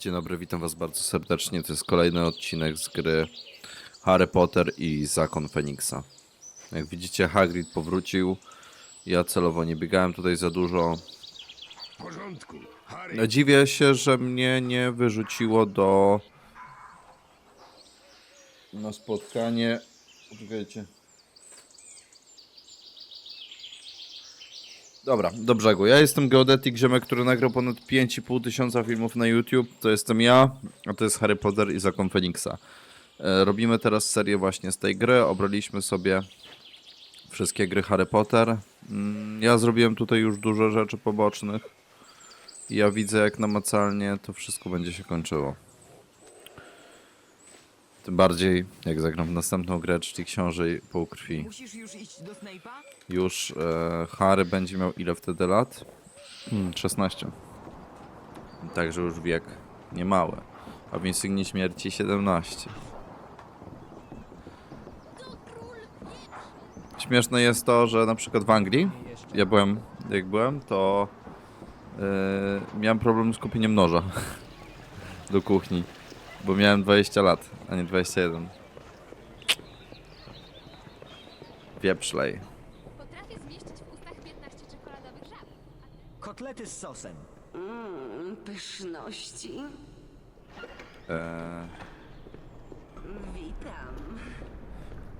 Dzień dobry, witam was bardzo serdecznie. To jest kolejny odcinek z gry Harry Potter i Zakon Feniksa. Jak widzicie, Hagrid powrócił. Ja celowo nie biegałem tutaj za dużo. W porządku. Harry, Dziwię się, że mnie nie wyrzuciło do... Na spotkanie... Poczekajcie. Dobra, do brzegu. Ja jestem Geodetic Ziemek, który nagrał ponad 5,5 tysiąca filmów na YouTube. To jestem ja, a to jest Harry Potter i Zakon Feniksa. E, Robimy teraz serię właśnie z tej gry. Obraliśmy sobie wszystkie gry Harry Potter. Mm, Ja zrobiłem tutaj już dużo rzeczy pobocznych. Ja widzę, jak namacalnie to wszystko będzie się kończyło. Tym bardziej, jak zagram w następną grę, czyli Książę Półkrwi. Musisz już iść do Snape'a? Już e, Harry będzie miał ile wtedy lat? Hmm, 16. Także już wiek niemały. A w Insygni Śmierci 17. Śmieszne jest to, że na przykład w Anglii, ja byłem, jak byłem, to e, miałem problem z kupieniem noża do kuchni, bo miałem 20 lat, a nie 21. Wieprzlej. Potrafię zmieścić w ustach 15 czekoladowych żab. Kotlety z sosem. Mm, pyszności. E, Witam.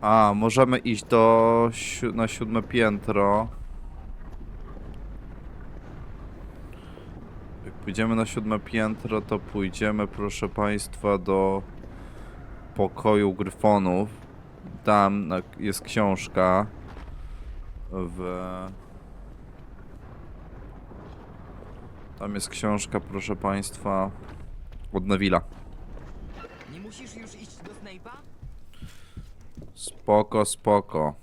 A, możemy iść do si na siódme piętro. Jak pójdziemy na siódme piętro, to pójdziemy, proszę Państwa, do pokoju gryfonów. Tam jest książka w... Tam jest książka, proszę Państwa, od Neville'a. Nie musisz już iść do Snape'a? Spoko, spoko.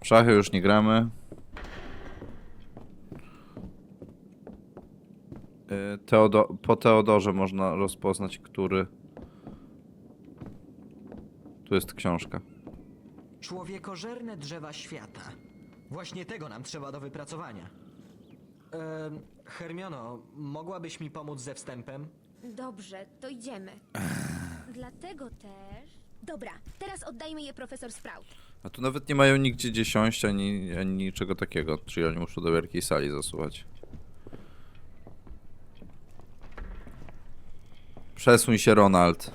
W szachy już nie gramy. Teodo po Teodorze można rozpoznać, który. Tu jest książka. Człowiekożerne drzewa świata. Właśnie tego nam trzeba do wypracowania. Ehm, Hermiono, mogłabyś mi pomóc ze wstępem? Dobrze, to idziemy. Dlatego też... Dobra, teraz oddajmy je profesor Sprout. A tu nawet nie mają nigdzie dziesiąść ani, ani niczego takiego. Czyli oni muszą do wielkiej sali zasuwać. Przesuń się, Ronald.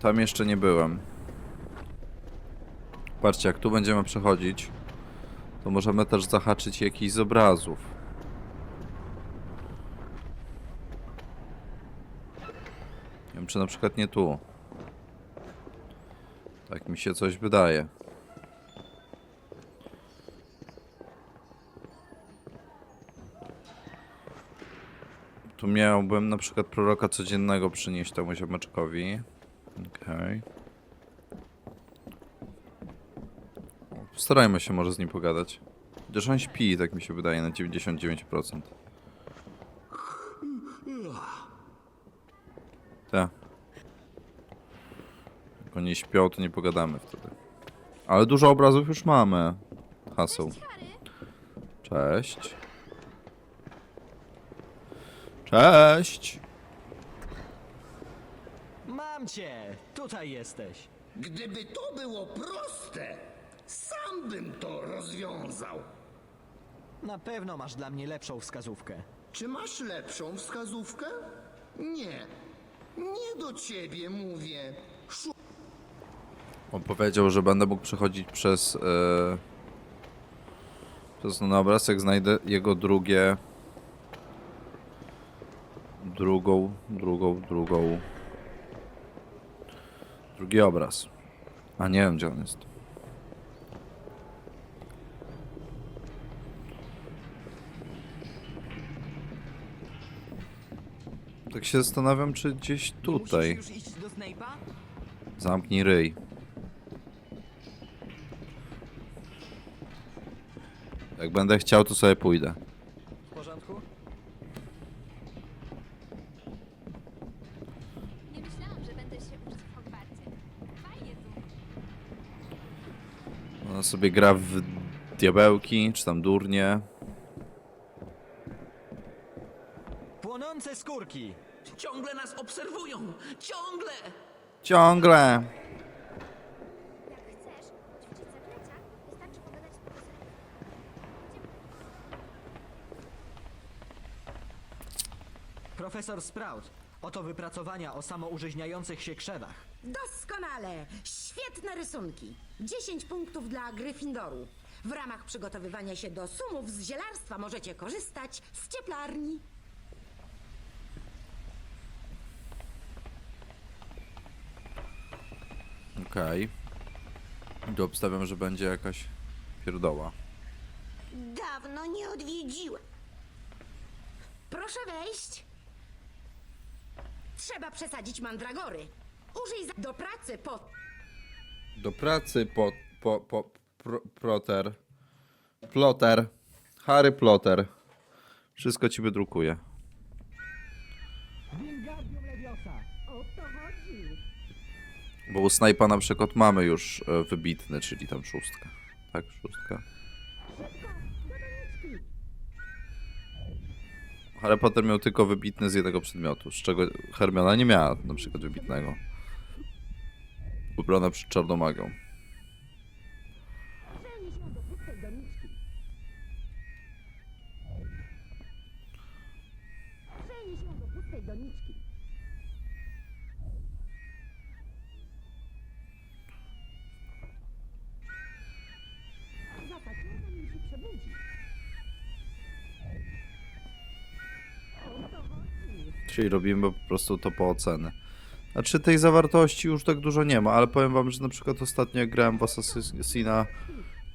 Tam jeszcze nie byłem. Patrzcie, jak tu będziemy przechodzić, to możemy też zahaczyć jakiś z obrazów. Nie wiem, czy na przykład nie tu. Tak mi się coś wydaje. Tu miałbym na przykład proroka codziennego przynieść temu ziomeczkowi. Okej. Starajmy się może z nim pogadać. Chociaż on śpi, tak mi się wydaje, na 99%. Tak. Jak oni śpią, to nie pogadamy wtedy. Ale dużo obrazów już mamy. Haseł. Cześć. Cześć! Mam cię! Tutaj jesteś. gdyby to było proste, sam bym to rozwiązał. Na pewno masz dla mnie lepszą wskazówkę. Czy masz lepszą wskazówkę? Nie. Nie do ciebie mówię. Szu- On powiedział, że będę mógł przechodzić przez. E, przez ten obraz, jak znajdę jego drugie. Drugą, drugą, drugą. Drugi obraz. A nie wiem, gdzie on jest. Tak się zastanawiam, czy gdzieś tutaj. Musisz już iść do Snape'a? Zamknij ryj. Jak będę chciał, to sobie pójdę. Sobie gra w diabełki, czy tam durnie. Płonące skórki! Ciągle nas obserwują! Ciągle! Ciągle! Jak chcesz ćwiczyć zaklęcia, wystarczy pogadać z profesorem. Profesor Sprout, oto wypracowania o samoużyźniających się krzewach. Doskonale! Świetne rysunki. 10 punktów dla Gryffindoru. W ramach przygotowywania się do sumów z zielarstwa możecie korzystać z cieplarni. Okej. Tu obstawiam, że będzie jakaś pierdoła. Dawno nie odwiedziłem. Proszę wejść. Trzeba przesadzić mandragory. Użyj za... do pracy po... Do pracy po, po, po, pro, proter. Ploter. Harry Plotter. Wszystko ci wydrukuję. Bo u Snape'a na przykład mamy już e, wybitny, czyli tam szóstkę. Tak, szóstka. Harry Potter miał tylko wybitny z jednego przedmiotu, z czego Hermiona nie miała na przykład wybitnego. Ubrana przed czarną magią. Czyli robimy po prostu to po oceny. Znaczy tej zawartości już tak dużo nie ma, ale powiem wam, że na przykład ostatnio jak grałem w Assassina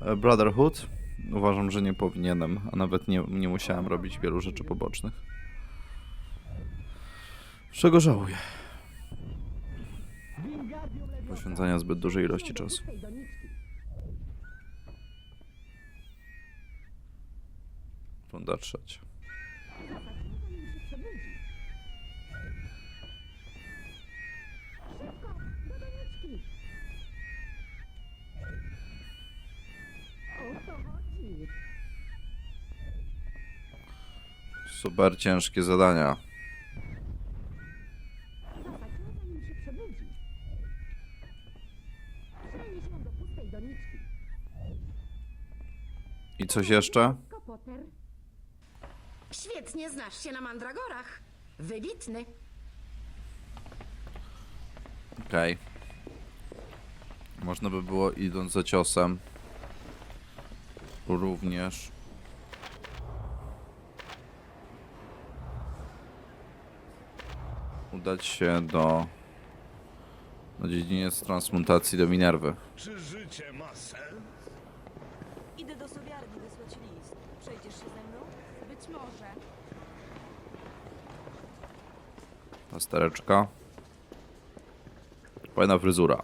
e, Brotherhood, uważam, że nie powinienem, a nawet nie, nie musiałem robić wielu rzeczy pobocznych. Czego żałuję? Poświęcania zbyt dużej ilości czasu. Runda trzecia. Super ciężkie zadania. I coś jeszcze? Świetnie znasz się na mandragorach. Wybitny. Okej. Można by było idąc za ciosem również udać się do na dziedziniec transmutacji do Minerwy. Czy życie ma sens? Idę do sowiarni wysłać list. Przejdziesz się ze mną? Być może. Pastereczka. Fajna fryzura.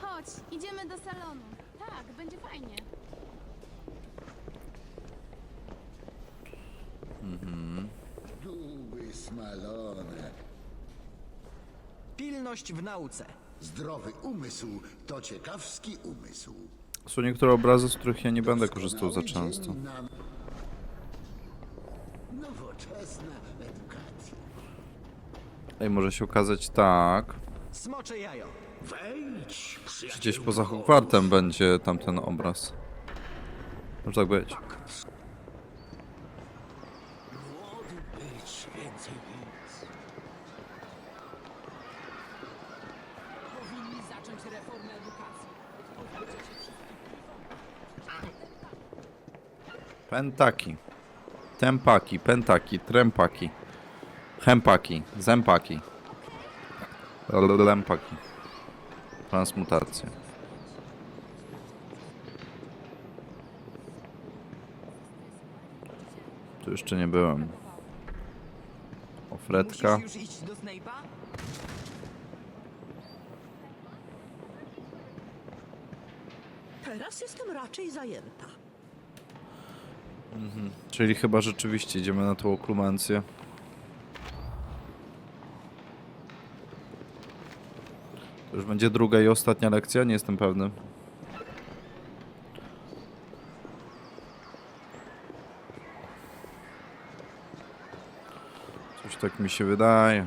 Chodź, idziemy do salonu. Tak, będzie fajnie. Duby smalone. Pilność w nauce. Zdrowy umysł to ciekawski umysł. Są niektóre obrazy, z których ja nie będę korzystał za często. Nowoczesna edukacja. Ej, może się okazać tak. Smocze jajo. Wejdź. Gdzieś poza Hogwartem będzie tamten obraz. Może tak być. Pentaki. Tempaki, pentaki, trempaki. Hempaki, zempaki. Lempaki. Transmutacja. Tu jeszcze nie byłem. Ofretka. Teraz jestem raczej zajęta. Mhm. Czyli chyba rzeczywiście idziemy na tą oklumencję. To już będzie druga i ostatnia lekcja? Nie jestem pewny. Coś tak mi się wydaje.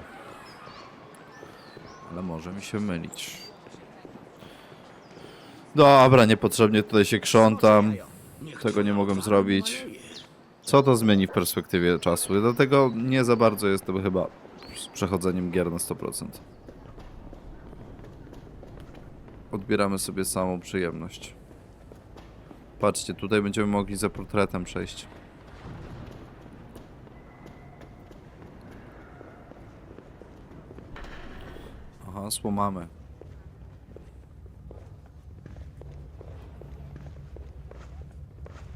Ale może mi się mylić. Dobra, niepotrzebnie tutaj się krzątam. Tego nie mogłem zrobić. Co to zmieni w perspektywie czasu? Dlatego nie za bardzo jestem chyba z przechodzeniem gier na 100%. Odbieramy sobie samą przyjemność. Patrzcie, tutaj będziemy mogli za portretem przejść. Aha, słomamy.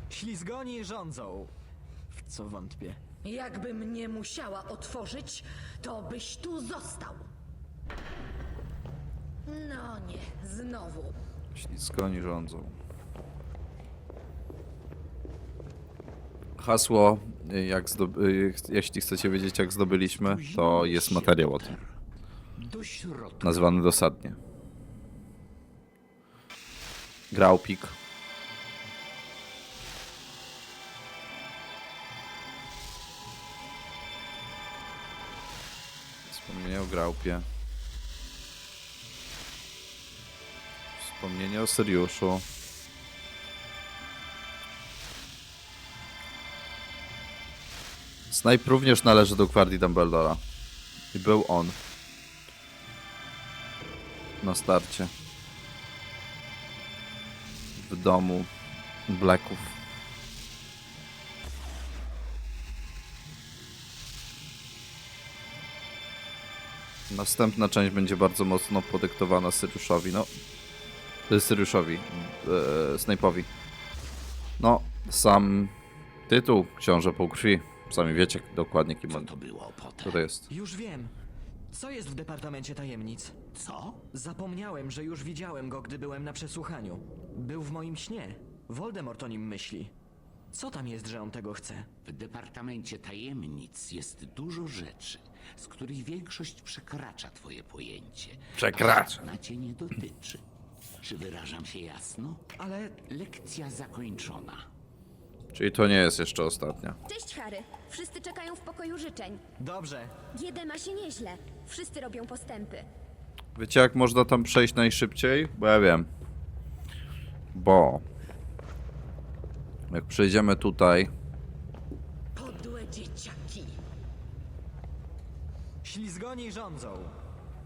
Ślizgoni rządzą. Co wątpię. Jakbym nie musiała otworzyć, to byś tu został. No nie, znowu. Śliskoni rządzą. Hasło, jak zdob- y, ch- jeśli chcecie wiedzieć jak zdobyliśmy, to jest materiał o tym. Do środka. Nazwany dosadnie. Graupik. Graupie. Wspomnienie o Syriuszu. Snipe również należy do gwardii Dumbledora. I był on. Na starcie. W domu Blacków. Następna część będzie bardzo mocno podyktowana Syriuszowi, no. y, Syriuszowi, e, Snape'owi. No, sam tytuł Książę Półkrwi. Sami wiecie dokładnie kim Co on to było potem? Co to jest. Już wiem. Co jest w Departamencie Tajemnic? Co? Zapomniałem, że już widziałem go, gdy byłem na przesłuchaniu. Był w moim śnie. Voldemort o nim myśli. Co tam jest, że on tego chce? W Departamencie Tajemnic jest dużo rzeczy, z których większość przekracza twoje pojęcie. Przekracza. A cię nie dotyczy. Czy wyrażam się jasno? Ale Lekcja zakończona. Czyli to nie jest jeszcze ostatnia. Cześć, Harry. Wszyscy czekają w pokoju życzeń. dobrze. GD ma się nieźle. Wszyscy robią postępy. Wiecie jak można tam przejść najszybciej? Bo ja wiem. Bo... Jak przejdziemy tutaj... Podłe dzieciaki. Ślizgoni rządzą.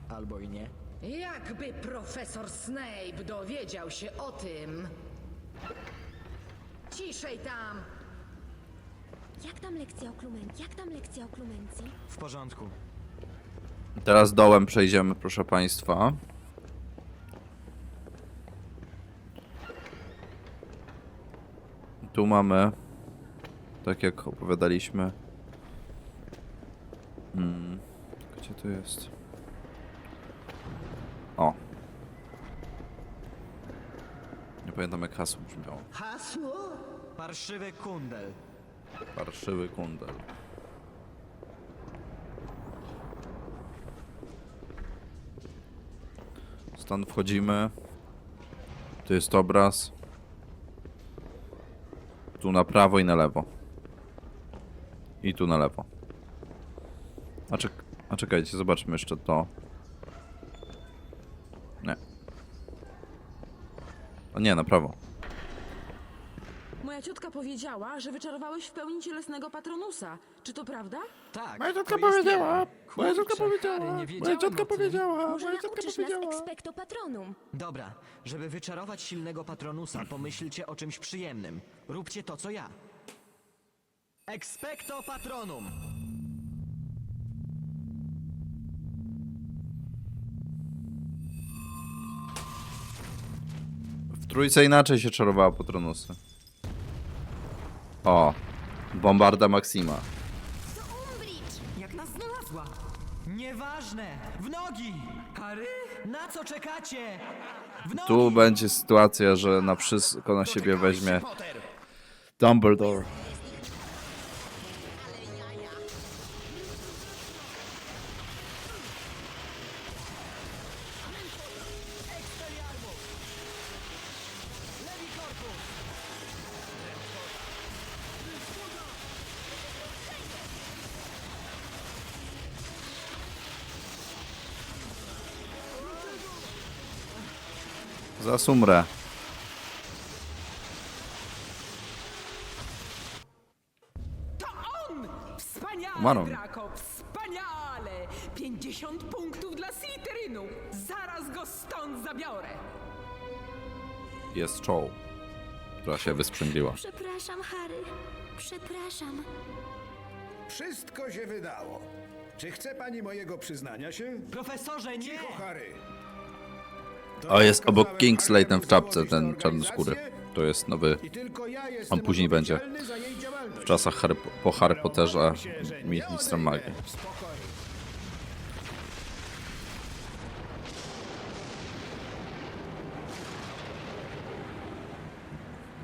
Albo i nie. Jakby profesor Snape dowiedział się o tym. Ciszej tam. Jak tam lekcja o klumencji? Jak tam lekcja o klumencji? W porządku. Teraz dołem przejdziemy, proszę państwa. Tu mamy, tak jak opowiadaliśmy. Hmm, gdzie to jest? O. Nie pamiętam jak hasło brzmiało. Hasło? Parszywy kundel. Parszywy kundel. Stąd wchodzimy. Tu jest obraz. Tu na prawo i na lewo. I tu na lewo. A, czek a czekajcie, zobaczmy jeszcze to. Nie. O nie, na prawo. Moja ciotka powiedziała, że wyczarowałeś w pełni cielesnego patronusa. Czy to prawda? Tak. Moja ciotka to jest powiedziała. Moja ciotka powiedziała, nie moja wiedziałem ciotka o tym. powiedziała, Może moja ciotka nauczysz nas powiedziała. expecto patronum. Dobra, żeby wyczarować silnego patronusa, pomyślcie o czymś przyjemnym. Róbcie to, co ja. Expecto patronum! W trójce inaczej się czarowała Patronusy. O, Bombarda Maxima. Nieważne! W nogi! Harry? Na co czekacie? W nogi! Tu będzie sytuacja, że na wszystko na siebie weźmie Dumbledore. Zasumrę. To on! Wspaniale. Draco, wspaniale! 50 punktów dla Slytherynu! Zaraz go stąd zabiorę! Jest czoł, która się wysprzęgliła. Przepraszam, Harry. Przepraszam. Wszystko się wydało. Czy chce pani mojego przyznania się? Profesorze, nie! Cicho, Harry. Ja jest obok ten w czapce, ten czarnoskóry. To jest nowy. On później będzie. W czasach Harry, po Harry Potterze odejdę. magii.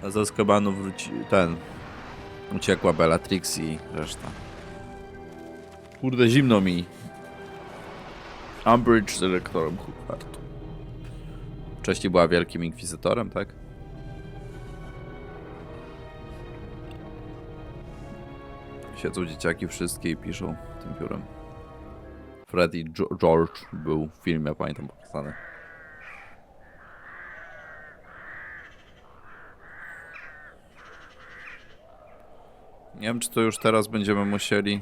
A z wróci ten. Uciekła Bellatrix i reszta. Kurde, zimno mi. Umbridge z dyrektorem Hogwartu. Wcześniej była wielkim inkwizytorem, tak? Siedzą dzieciaki wszystkie i piszą tym piórem. Freddy George był w filmie, pamiętam, pokazany. Nie wiem, czy to już teraz będziemy musieli.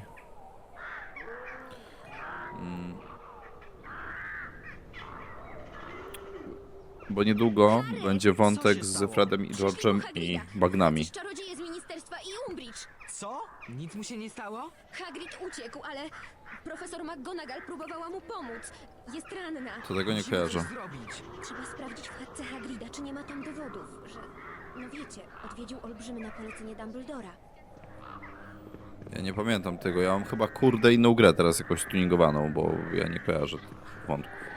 Bo niedługo będzie wątek z Fredem i George'em i bagnami. Czarodzieje z ministerstwa i Umbridge. Co? Nic mu się nie stało? Hagrid uciekł, ale profesor McGonagall próbowała mu pomóc. Jest ranna. To tego nie Musimy kojarzę. coś zrobić. Trzeba sprawdzić w chatce Hagrida, czy nie ma tam dowodów, że... No wiecie, odwiedził olbrzymy na polecenie Dumbledora. Ja nie pamiętam tego. Ja mam chyba kurde inną grę teraz jakoś tuningowaną, bo ja nie kojarzę tych wątków.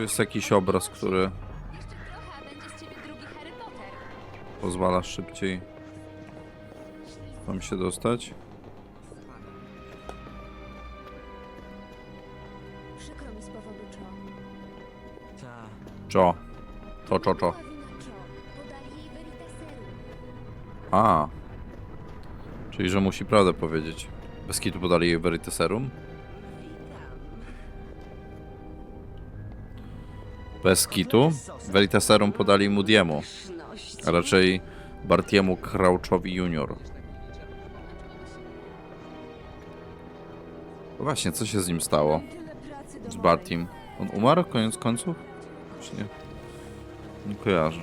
Tu jest jakiś obraz, który Jeszcze trochę, a będzie z ciebie drugi Harry Potter. pozwala szybciej tam się dostać? Przykro mi z powodu Cho. Ta. Czo. To, czo, czo. Była wina Cho. Podali jej Veritaserum. A. Czyli, że musi prawdę powiedzieć. Bez kitu podali jej Veritaserum? Bez kitu? Veritaserum podali Moody'emu, a raczej Bartiemu Crouchowi Junior. Właśnie, co się z nim stało? Z. Bartim. On umarł koniec końców? Czy nie? Nie kojarzę.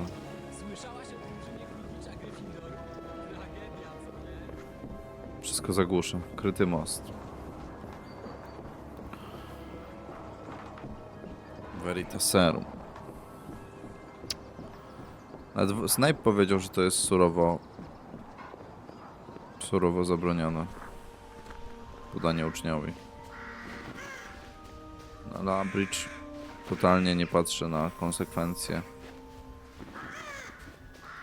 Wszystko zagłuszę. Kryty most. Veritaserum. Nawet Snipe powiedział, że to jest surowo... Surowo zabronione. Podanie uczniowi. No, ale Umbridge totalnie nie patrzy na konsekwencje.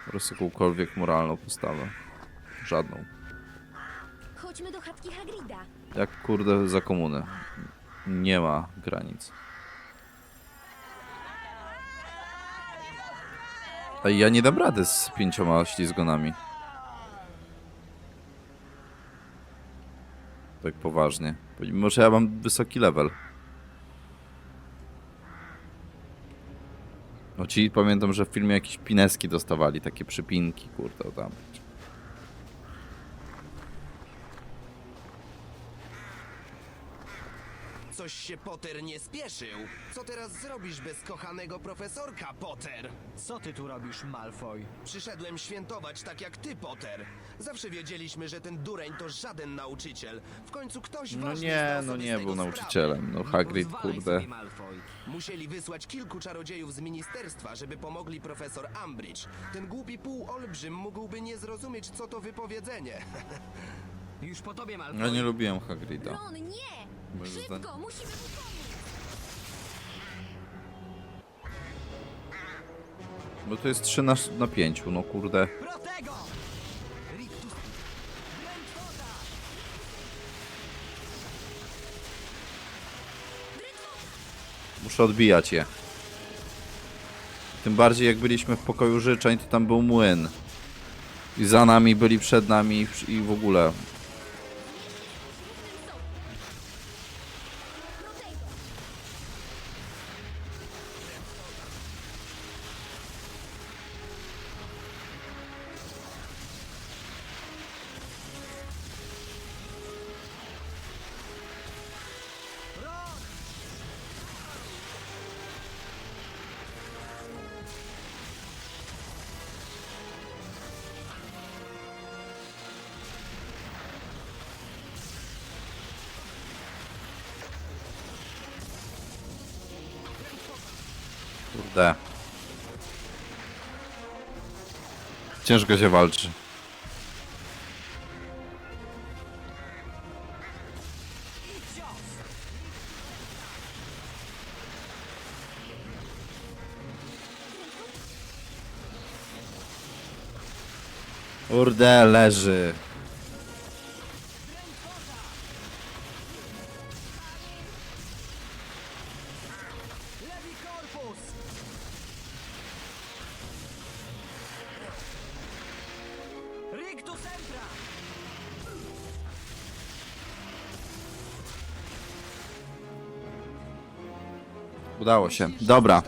Prostu jakąkolwiek moralną postawę. Żadną. Chodźmy do chatki Hagrida. Jak kurde za komunę. Nie ma granic. A ja nie dam rady z pięcioma ślizgonami. Tak poważnie. Mimo, że ja mam wysoki level. No ci pamiętam, że w filmie jakieś pineski dostawali, takie przypinki, kurde, tam. Coś się Potter nie spieszył. Co teraz zrobisz bez kochanego profesorka, Potter? Co ty tu robisz, Malfoy? Przyszedłem świętować tak jak ty, Potter. Zawsze wiedzieliśmy, że ten dureń to żaden nauczyciel. W końcu ktoś No ważny nie, zdał no sobie nie z był tego nauczycielem. No Hagrid, kurde. sobie, Malfoy. Musieli wysłać kilku czarodziejów z ministerstwa, żeby pomogli profesor Umbridge. Ten głupi półolbrzym mógłby nie zrozumieć, co to wypowiedzenie. Już po tobie, Malfoy. Ja nie lubiłem Hagrida. Ron, nie! Moim Szybko, zdaniem- musimy mu pomóc. Bo to jest 3 na, na 5, no kurde. Protego! Rictus... Muszę odbijać je. Tym bardziej jak byliśmy w pokoju życzeń, to tam był młyn. I za nami byli przed nami i w ogóle. Kurde. Ciężko się walczy. Kurde, leży. Udało się. Dobra.